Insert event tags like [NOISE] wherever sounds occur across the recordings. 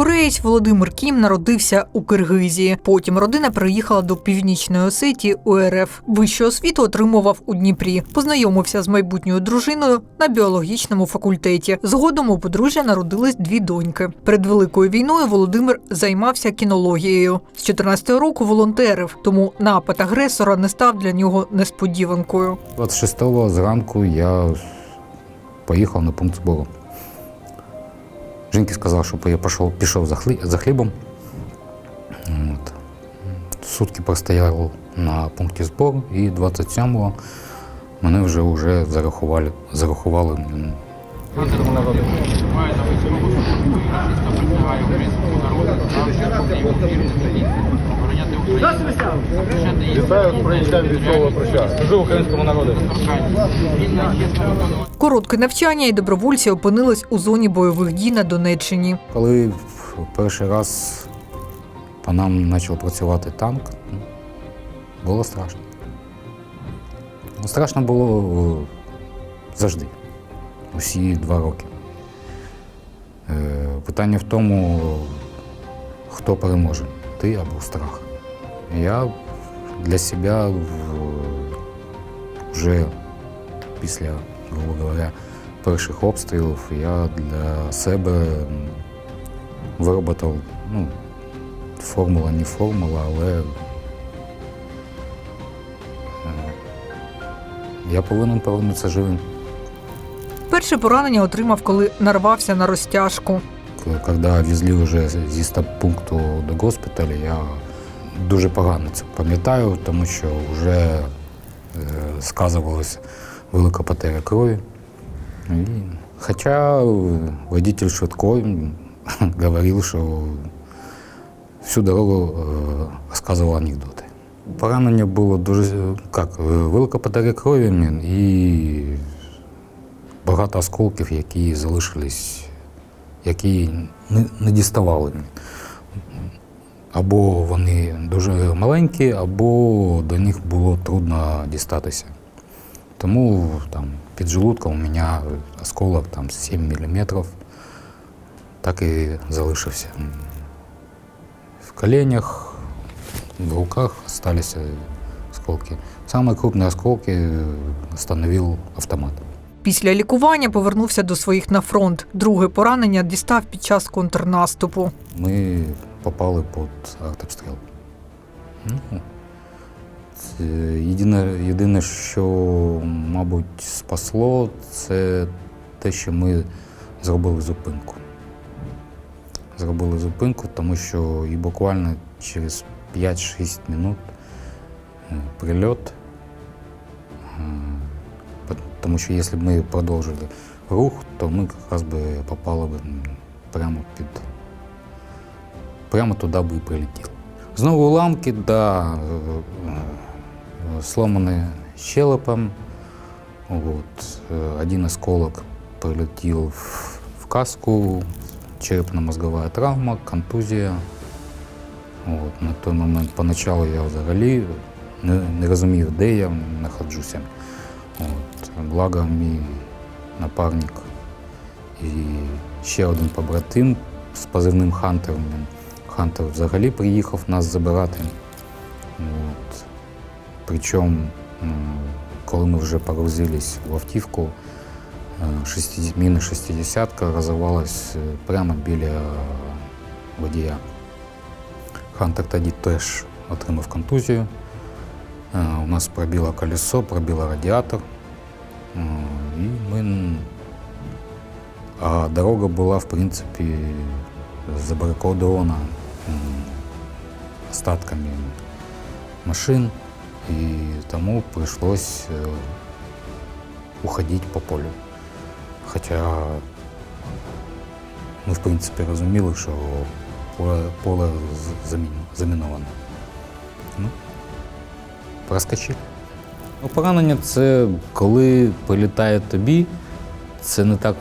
Кореєць Володимир Кім народився у Киргизії. Потім родина переїхала до Північної Осетії УРФ. Вищу освіту отримував у Дніпрі. Познайомився з майбутньою дружиною на біологічному факультеті. Згодом у подружжя народились дві доньки. Перед великою війною Володимир займався кінологією. З 14 року волонтерив, тому напад агресора не став для нього несподіванкою. 26-го зранку я поїхав на пункт збору. Жінки сказав, щоб я пішов, пішов за, хлі, за хлібом. От. Сутки простояв на пункті збору і 27-го мене вже, вже зарахували, зарахували м, Вітаю з прийняттям військового проща. Служу українському народу. Коротке навчання і добровольці опинились у зоні бойових дій на Донеччині. Коли перший раз по нам почав працювати танк, було страшно. Ну, Страшно було е, завжди, усі два роки. Е, Питання в тому, хто переможе, ти або страх. Я для себе в- вже після, грубо говоря, перших обстрілів я для себе виробив, ну, формула не формула, але е, я повинен повернутися живим. Перше поранення отримав, коли нарвався на розтяжку. Коли везли вже зі стаб-пункту до госпіталю, я дуже погано це пам'ятаю, тому що вже е, сказувалася велика потеря крові. І, хоча е, водитель швидкої [LAUGHS] говорив, що всю дорогу е, розказував анекдоти. Поранення було дуже як, велика потеря крові і багато осколків, які залишились які не, не діставали. Або вони дуже маленькі, або до них було трудно дістатися. Тому там, під желудком у мене осколок там, 7 мм, так і залишився. В коленях, в руках залишилися осколки. Самые крупные осколки встановив автомат. Після лікування повернувся до своїх на фронт. Друге поранення дістав під час контрнаступу. Ми попали під артобстріл. Це єдине, єдине, що, мабуть, спасло, це те, що ми зробили зупинку. Зробили зупинку, тому що і буквально через 5-6 минут е, прильот. Тому що якщо б ми продовжили рух, то ми якраз би попали б прямо під прямо туди би і прилетіло. Знову уламки, да, е, е, сломані щелепом. От, е, один осколок прилетів в- каску, черепно-мозгова травма, контузія. От, на той момент поначалу я взагалі не, не розумів, де я знаходжуся. От, благо мій напарник і ще один побратим з позивним Хантер. він- Хантер взагалі приїхав нас забирати. От. Причому, коли ми вже погрузились в автівку, е, 60 міна 60 розірвалась е, прямо біля водія. Хантер тоді теж отримав контузію. Е, У нас пробило колесо, пробило радіатор. Е, І ми н- а дорога була, в принципі, забарикадована м, остатками машин, і тому прийшлось е, уходити по полю. Хоча ми, в принципі, розуміли, що поле, поле з- замін- заміноване. Ну, проскочили. Ну, поранення це коли прилітає тобі, це не так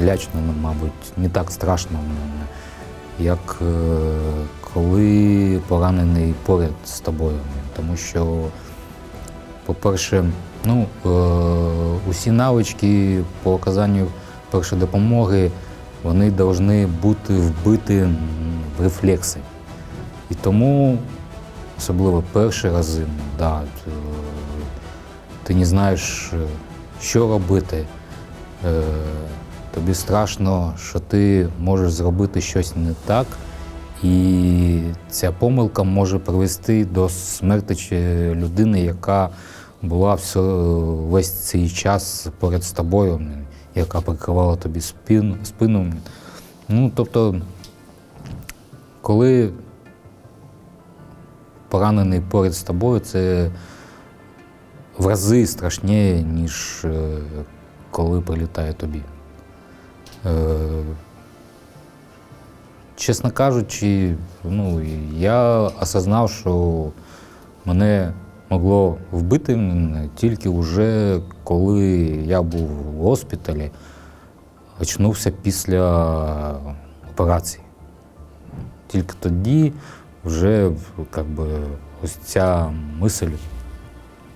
лячно, ну, мабуть, не так страшно, як е, коли поранений поряд з тобою. Тому що, по-перше, ну, е, усі навички по оказанню першої допомоги вони повинні бути вбиті в рефлекси. І тому, особливо перші рази, да, е, ти не знаєш, е, що робити. Е, Тобі страшно, що ти можеш зробити щось не так, і ця помилка може привести до смерті людини, яка була все, весь цей час поряд з тобою, яка прикривала тобі спину. спину. Ну, тобто, коли поранений поряд з тобою, це в рази страшніше, ніж е, коли прилітає тобі. Е, Чесно кажучи, ну, я осознав, що мене могло вбити тільки вже коли я був в госпіталі, очнувся після операції. Тільки тоді вже как би, ось ця мисль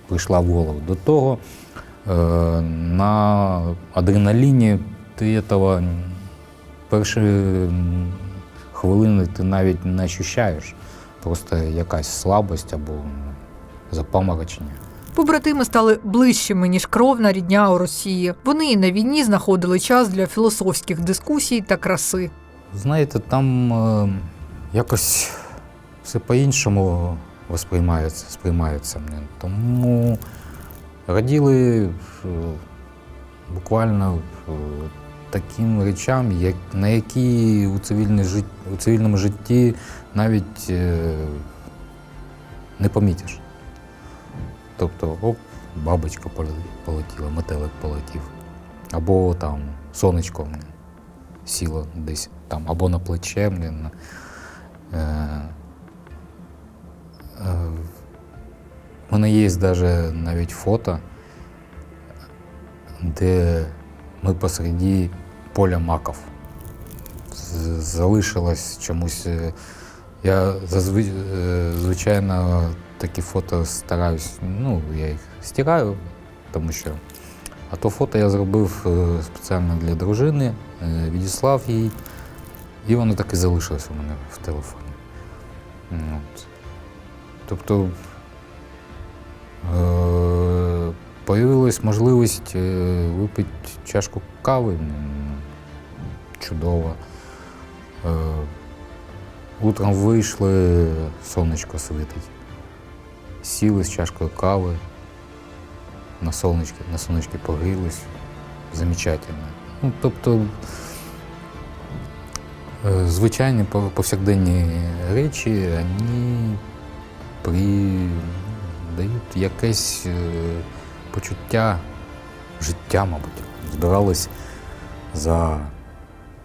прийшла в голову. До того е, на адреналіні ти цього перші хвилини ти навіть не ощущаєш. Просто якась слабость або запаморочення. Побратими стали ближчими ніж кровна рідня у Росії. Вони і на війні знаходили час для філософських дискусій та краси. Знаєте, там е, якось все по-іншому сприймається. мені. Тому раділи е, буквально е, таким речам, як, на які у, цивільній жит, у цивільному житті навіть е, не помітиш. Тобто, оп, бабочка полетіла, метелик полетів. Або там сонечко сіло десь там, або на плече. е, У мене є даже навіть фото, де ми посереді поля маків. З- Залишилось чомусь. е, Я зазвичай, звичайно, такі фото стараюсь, ну, я їх стираю, тому що. А то фото я зробив е, спеціально для дружини, е, відіслав їй, і воно так і залишилось у мене в телефоні. Ну, От. Тобто е, появилась можливість е, випити чашку кави. Чудово. Е, Утром вийшли, сонечко світить. Сіли з чашкою кави, на сонечки, на сонечки погрілись. Замечательно. Ну, тобто е, звичайні повсякденні речі, вони при... дають якесь е, почуття життя, мабуть. Збирались за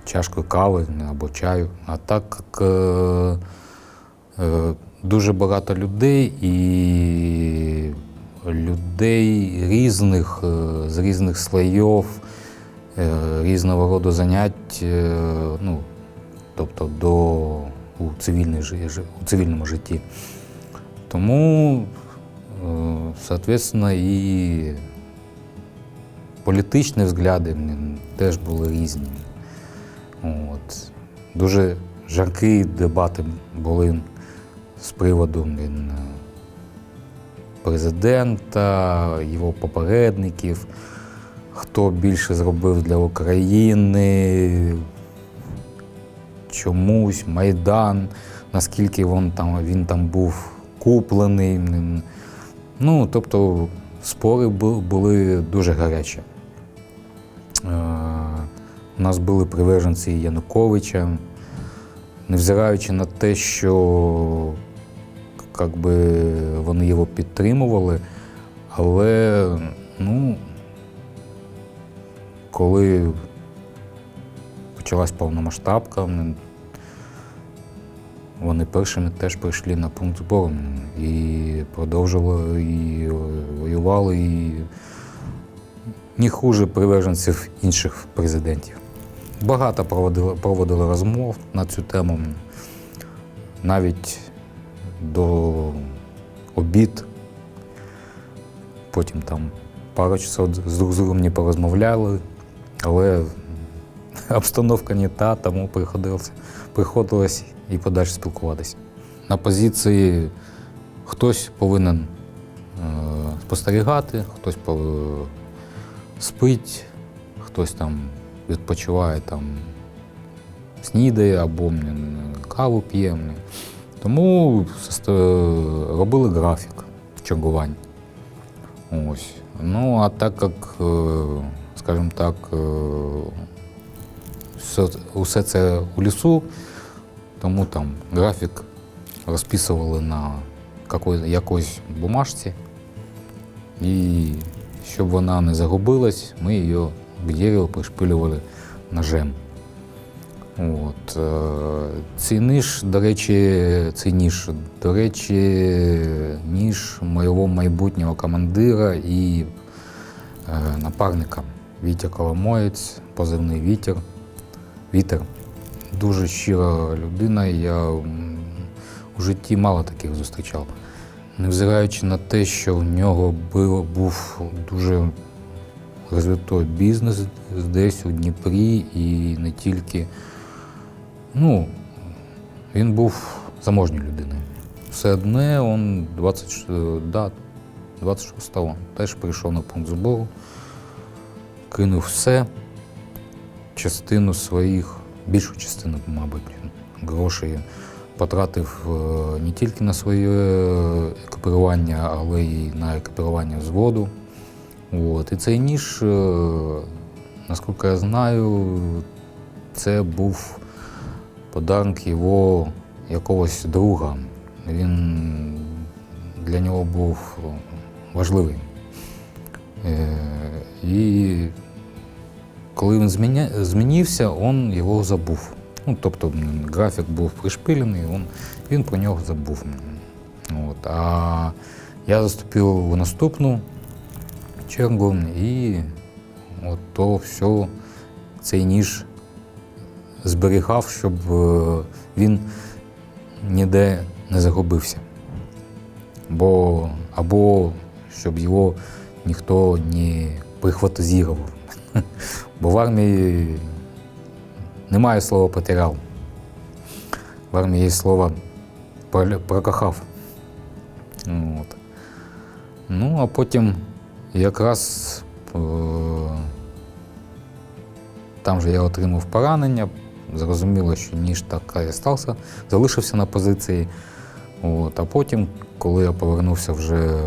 чашкою кави або чаю. А так як е, е, дуже багато людей і людей різних, е, з різних слоїв, е, різного роду занять, е, ну, тобто до, у, жи- у цивільному житті. Тому, е, соответственно, і політичні взгляди теж були різні. От. Дуже жаркі дебати були з приводу президента, його попередників, хто більше зробив для України, чомусь, Майдан, наскільки він там, він там був куплений. Ну, тобто спори були дуже гарячі. Е, У нас були приверженці Януковича, невзираючи на те, що би, вони його підтримували, але ну, коли почалась повномасштабка, вони першими теж прийшли на пункт збору і продовжували і воювали, і не хуже приверженців інших президентів. Багато проводили, проводили розмов на цю тему, навіть до обід. Потім там пару часов з друг з другом не порозмовляли, але обстановка не та, тому приходилось, приходилось і подальше спілкуватися. На позиції хтось повинен е, спостерігати, хтось спить, хтось там відпочиває, там, снідає або каву п'є. Тому робили графік чергувань. Ось. Ну, а так як, е, скажімо так, е, все, усе це у лісу, тому там графік розписували на якоїсь бумажці. І щоб вона не загубилась, ми її к дереву пришпилювали ножем. От. е, Цей ніж, до речі, цей ніж, до речі, ніж моєго майбутнього командира і е, напарника Вітя Коломоєць, позивний Вітер. Вітер. Дуже щира людина. Я у житті мало таких зустрічав. Невзираючи на те, що в нього був дуже розвитой бізнес десь у Дніпрі і не тільки. Ну, він був заможньою людиною. Все одне він 20, е, 26-го теж прийшов на пункт збору, кинув все, частину своїх, більшу частину, мабуть, грошей потратив е, не тільки на своє екіпірування, але й на екіпірування взводу. От. І цей ніж, е, наскільки я знаю, це був подарунок його якогось друга. Він для нього був важливий. Е, І коли він зміня- змінився, він його забув. Ну, тобто графік був пришпилений, він, він про нього забув. От. А я заступив в наступну чергу і от то все, цей ніж зберігав, щоб е, він ніде не загубився. Бо, або щоб його ніхто не прихватизував. [LAUGHS] Бо в армії немає слова потеряв. В армії є слово «прол- прокохав. От. Ну, а потім якраз е, там же я отримав поранення. Зрозуміло, що ніж так і стався, залишився на позиції. От. А потім, коли я повернувся вже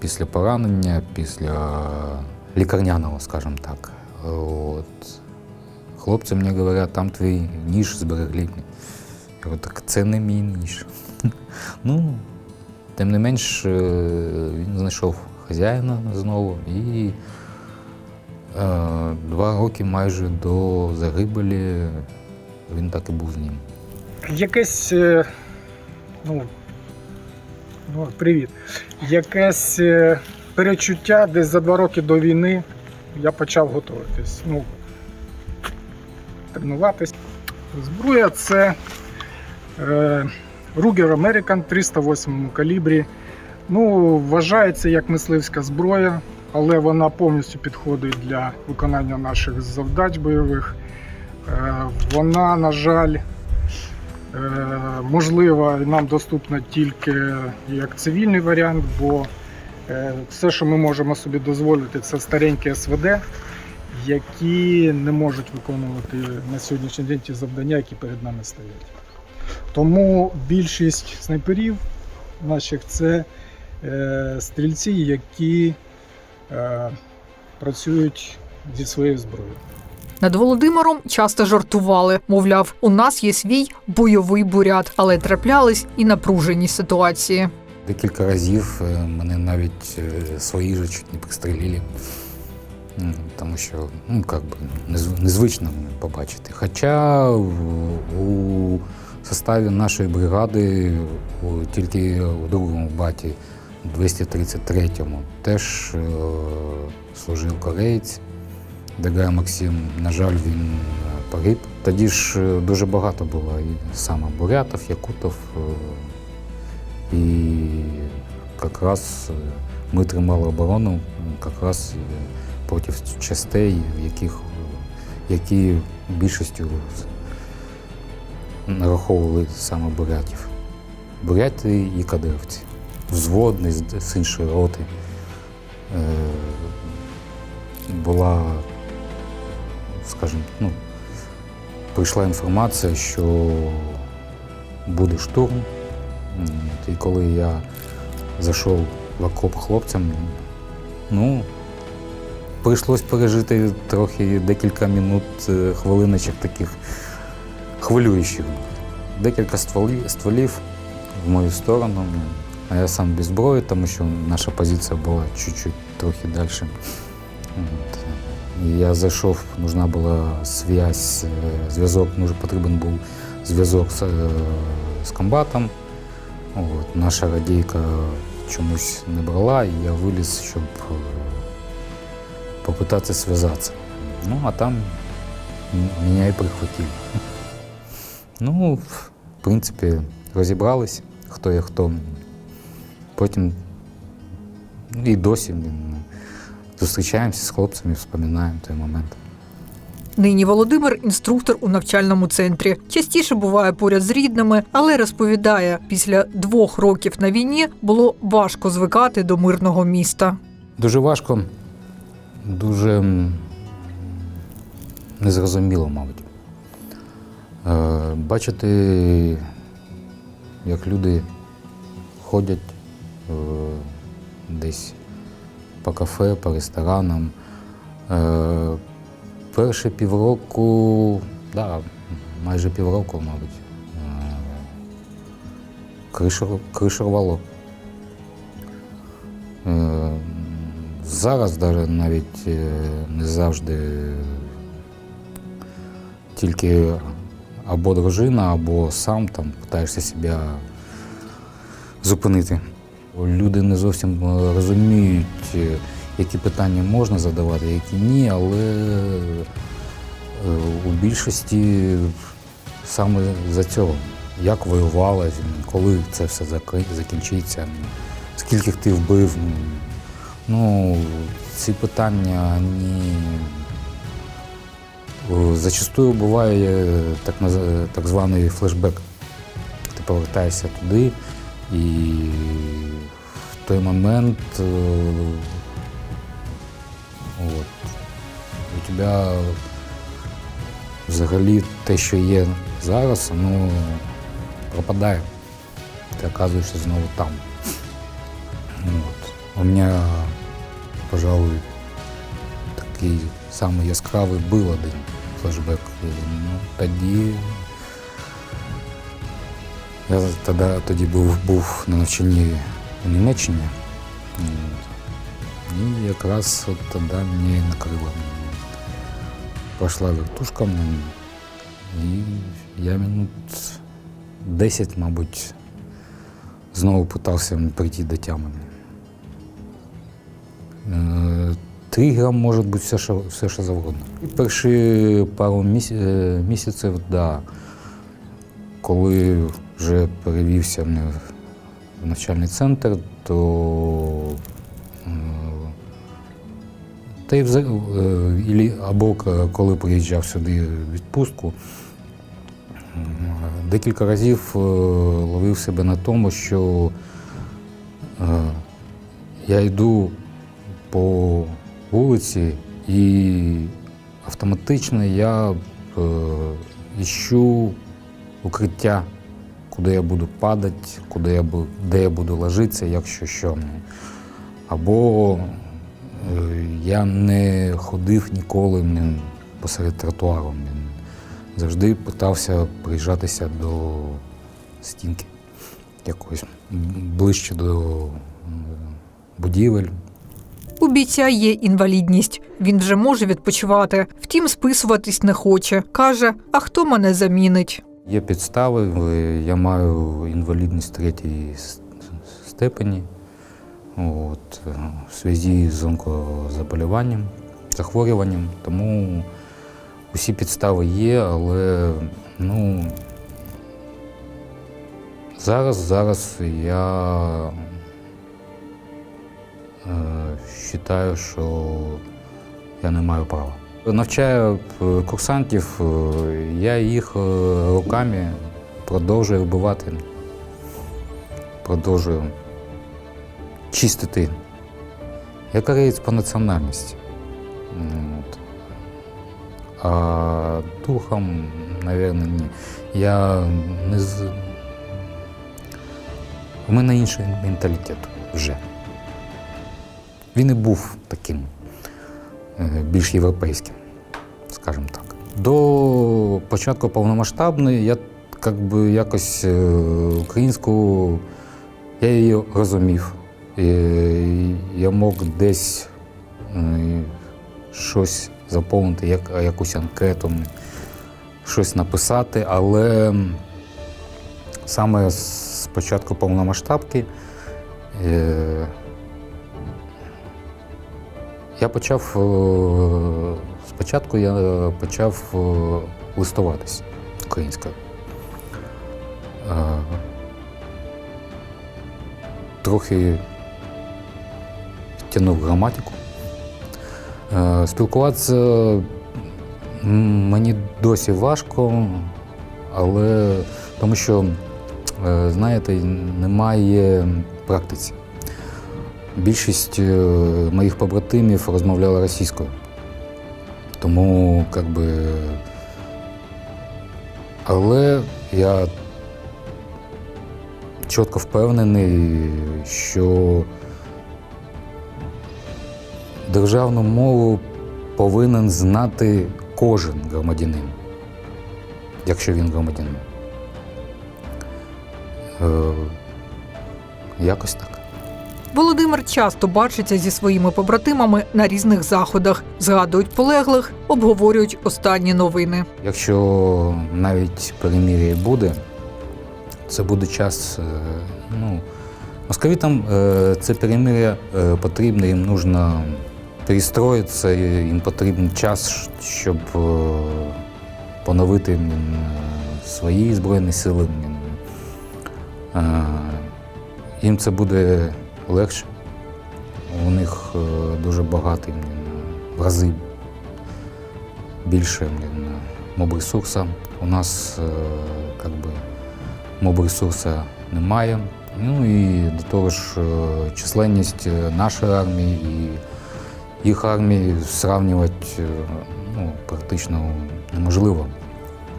після поранення, після лікарняного, скажімо так, от, хлопці мені говорять, там твій ніж зберегли. Я говорю, так це не мій ніж. [LAUGHS] ну, тим не менш, е, він знайшов хазяїна знову і е, два роки майже до загибелі він так і був з ним. Якесь. е, Ну, ну, привіт. Якесь е, перечуття десь за два роки до війни я почав готуватись. Ну, тренуватись. Зброя це е, Ruger American 308 калібрі. Ну, вважається як мисливська зброя, але вона повністю підходить для виконання наших завдач бойових. Е, вона, на жаль, Е, Можливо, нам доступна тільки як цивільний варіант, бо все, що ми можемо собі дозволити, це старенькі СВД, які не можуть виконувати на сьогоднішній день ті завдання, які перед нами стоять. Тому більшість снайперів наших це е, стрільці, які е, працюють зі своєю зброєю. Над Володимиром часто жартували. Мовляв, у нас є свій бойовий бурят, але траплялись і напружені ситуації. Декілька разів е, мене навіть е, свої же чуть не пристрелили. М, Тому що ну, как би, незв- незвично побачити. Хоча у составі нашої бригади тільки у другому баті, 233-му, теж е, служив кореєць. Дегай Максим, на жаль, він погиб. Тоді ж дуже багато було і саме бурятів, якутів. І якраз е, ми тримали оборону якраз е, проти частей, в яких, е, які більшістю нараховували саме бурятів. Буряти і кадирівці. Взводний з, з іншої роти. Е, була, скажімо, ну, прийшла інформація, що буде штурм. І коли я зайшов в окоп хлопцям, ну, прийшлось пережити трохи декілька минут, е, хвилиночок таких хвилюючих. Декілька стволів, стволів в мою сторону. А я сам без зброї, тому що наша позиція була чуть-чуть трохи далі. Я зайшов, нужна була зв'язь, е, зв'язок, потрібен був зв'язок з, е, з комбатом. От. Наша радійка чомусь не брала, і я виліз, щоб е, попитатися зв'язатися. Ну, а там мене і прихватили. Ну, в принципі, розібрались, хто є хто. Потім і досі зустрічаємося з хлопцями, вспоминаємо той момент. Нині Володимир інструктор у навчальному центрі. Частіше буває поряд з рідними, але розповідає, після двох років на війні було важко звикати до мирного міста. Дуже важко, дуже незрозуміло, мабуть. Е, Бачити, як люди ходять е, десь по кафе, по ресторанам. Е, Перші півроку, да, майже півроку, мабуть, е, кришу, кришу рвало. Е, Зараз навіть е, не завжди тільки або дружина, або сам там питаєшся себе зупинити. Люди не зовсім розуміють, які питання можна задавати, які ні, але е, у більшості саме за цього. Як воювала, коли це все закінчиться, скільки ти вбив. Ну, ці питання вони Е, зачастую буває так, так званий флешбек. Ти повертаєшся туди і в той момент е, от, у тебе взагалі те, що є зараз, воно пропадає. Ти оказуєшся знову там. От. У мене, пожалуй, такий самий яскравий був один флешбек. Ну, тоді я тоді був, був на навчанні у Німеччині. І якраз от тоді мені накрило. Пройшла вертушка, і я минут 10, мабуть, знову питався прийти до тями. Е, Тригером може бути все, що, все, що завгодно. І перші пару е, місяців, да, коли вже перевівся в в навчальний центр, то е, та й вза- е, або коли приїжджав сюди в відпустку, декілька разів е, ловив себе на тому, що е, я йду по вулиці і автоматично я е, іщу укриття, куди я буду падати, куди я де я буду ложитися, якщо що. Або е, я не ходив ніколи посеред тротуару. м. Завжди питався приїжджатися до стінки якоїсь ближче до будівель. У бійця є інвалідність. Він вже може відпочивати. Втім, списуватись не хоче. Каже: а хто мене замінить? Є підстави, е, я маю інвалідність третьої степені. От, е, в зв'язку з онкозаболіванням, захворюванням. Тому усі підстави є, але ну, зараз, зараз я е, вважаю, що я не маю права. Навчаю е, курсантів, е, я їх е, руками продовжую вбивати, продовжую чистити. Я кореєць по національності. От. А духом, мабуть, ні. Я не з... У мене інший менталітет вже. Він і був таким е, більш європейським, скажімо так. До початку повномасштабної я як би, якось е, українську я її розумів. Я мог десь е, щось заповнити, як, якусь анкету, щось написати, але саме з початку повномасштабки е, я почав е, спочатку я почав листуватись українською. Трохи тягнув граматику. Е, Спілкуватися мені досі важко, але тому що, е, знаєте, немає практиці. Більшість е, моїх побратимів розмовляла російською. Тому, як би. Але я чітко впевнений, що державну мову повинен знати кожен громадянин, якщо він громадянин. Е, якось так. Володимир часто бачиться зі своїми побратимами на різних заходах, згадують полеглих, обговорюють останні новини. Якщо навіть перемір'я буде, це буде час. е, Ну, московитам е, це перемир'я е, потрібно, їм потрібно перестроїтися, і їм потрібен час, щоб е, поновити свої збройні сили. Е, Їм це буде легше. У них е, дуже багато, в рази більше моб-ресурсу. У нас би, моб-ресурсу немає. Ну і до того ж, численність нашої армії і їх армії сравнювати е, ну, практично неможливо.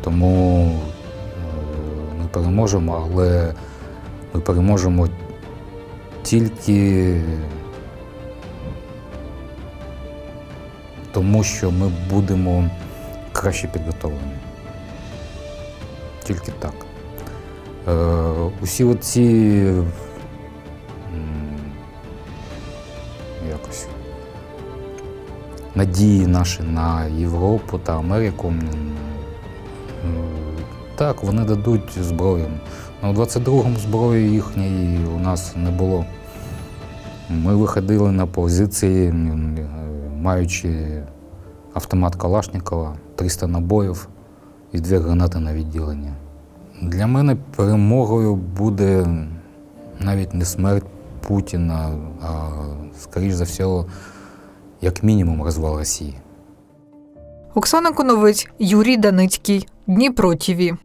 Тому е, ми переможемо, але ми переможемо тільки тому, що ми будемо краще підготовлені. Тільки так. Е, усі оці надії наші на Європу та Америку. Так, вони дадуть зброю. Ну, У 22-му зброї їхньої у нас не було. Ми виходили на позиції, маючи автомат Калашникова, 300 набоїв і дві гранати на відділення. Для мене перемогою буде навіть не смерть Путіна, а, скоріш за все, як мінімум, розвал Росії. Оксана Коновець, Юрій Даницький, Дніпро ТІВІ.